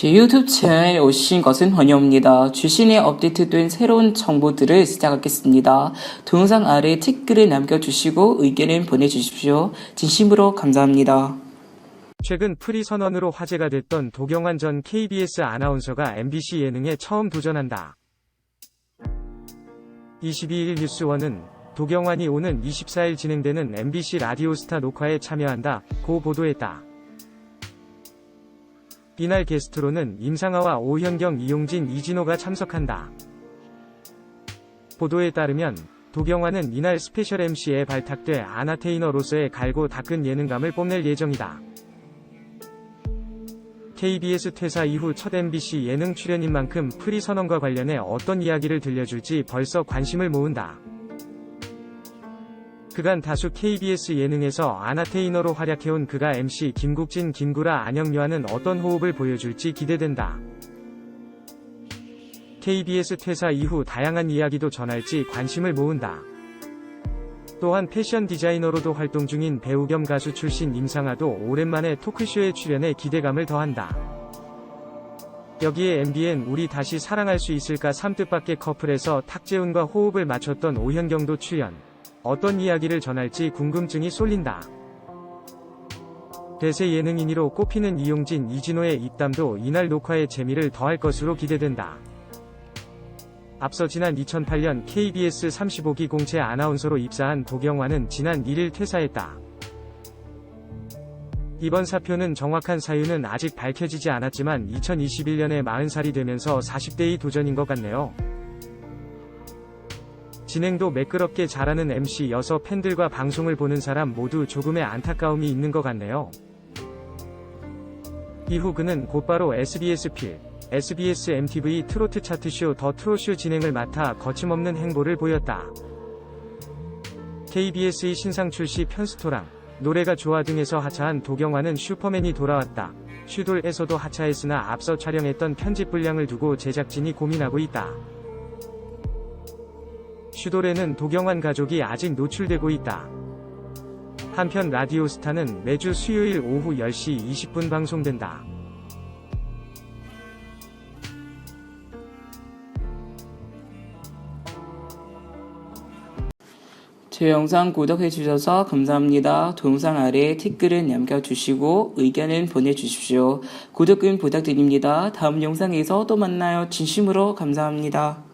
제 유튜브 채널에 오신 것은 환영합니다. 주신에 업데이트된 새로운 정보들을 시작하겠습니다. 동영상 아래 댓글을 남겨주시고 의견을 보내주십시오. 진심으로 감사합니다. 최근 프리 선언으로 화제가 됐던 도경환 전 KBS 아나운서가 MBC 예능에 처음 도전한다. 22일 뉴스원은 도경환이 오는 24일 진행되는 MBC 라디오스타 녹화에 참여한다. 고 보도했다. 이날 게스트로는 임상아와 오현경, 이용진, 이진호가 참석한다. 보도에 따르면 도경환은 이날 스페셜 MC에 발탁돼 아나테이너로서의 갈고 닦은 예능감을 뽐낼 예정이다. KBS 퇴사 이후 첫 MBC 예능 출연인 만큼 프리 선언과 관련해 어떤 이야기를 들려줄지 벌써 관심을 모은다. 그간 다수 KBS 예능에서 아나테이너로 활약해온 그가 MC 김국진, 김구라, 안영유와는 어떤 호흡을 보여줄지 기대된다. KBS 퇴사 이후 다양한 이야기도 전할지 관심을 모은다. 또한 패션 디자이너로도 활동 중인 배우 겸 가수 출신 임상아도 오랜만에 토크쇼에 출연해 기대감을 더한다. 여기에 MBN 우리 다시 사랑할 수 있을까 3뜻밖의 커플에서 탁재훈과 호흡을 맞췄던 오현경도 출연. 어떤 이야기를 전할지 궁금증이 쏠린다. 대세 예능인 1로 꼽히는 이용진, 이진호의 입담도 이날 녹화에 재미를 더할 것으로 기대된다. 앞서 지난 2008년 KBS 35기 공채 아나운서로 입사한 도경환은 지난 1일 퇴사했다. 이번 사표는 정확한 사유는 아직 밝혀지지 않았지만 2021년에 40살이 되면서 40대의 도전인 것 같네요. 진행도 매끄럽게 잘하는 MC 여서 팬들과 방송을 보는 사람 모두 조금의 안타까움이 있는 것 같네요. 이후 그는 곧바로 SBS 필, SBS MTV 트로트 차트쇼 더 트로쇼 진행을 맡아 거침없는 행보를 보였다. KBS의 신상 출시 편스토랑, 노래가 좋아 등에서 하차한 도경환은 슈퍼맨이 돌아왔다. 슈돌에서도 하차했으나 앞서 촬영했던 편집 분량을 두고 제작진이 고민하고 있다. 슈돌에는 도경환 가족이 아직 노출되고 있다. 한편 라디오스타는 매주 수요일 오후 10시 20분 방송된다. 제 영상 구독해주셔서 감사합니다. 동영상 아래 댓글을 남겨주시고 의견을 보내주십시오. 구독은 부탁드립니다. 다음 영상에서 또 만나요. 진심으로 감사합니다.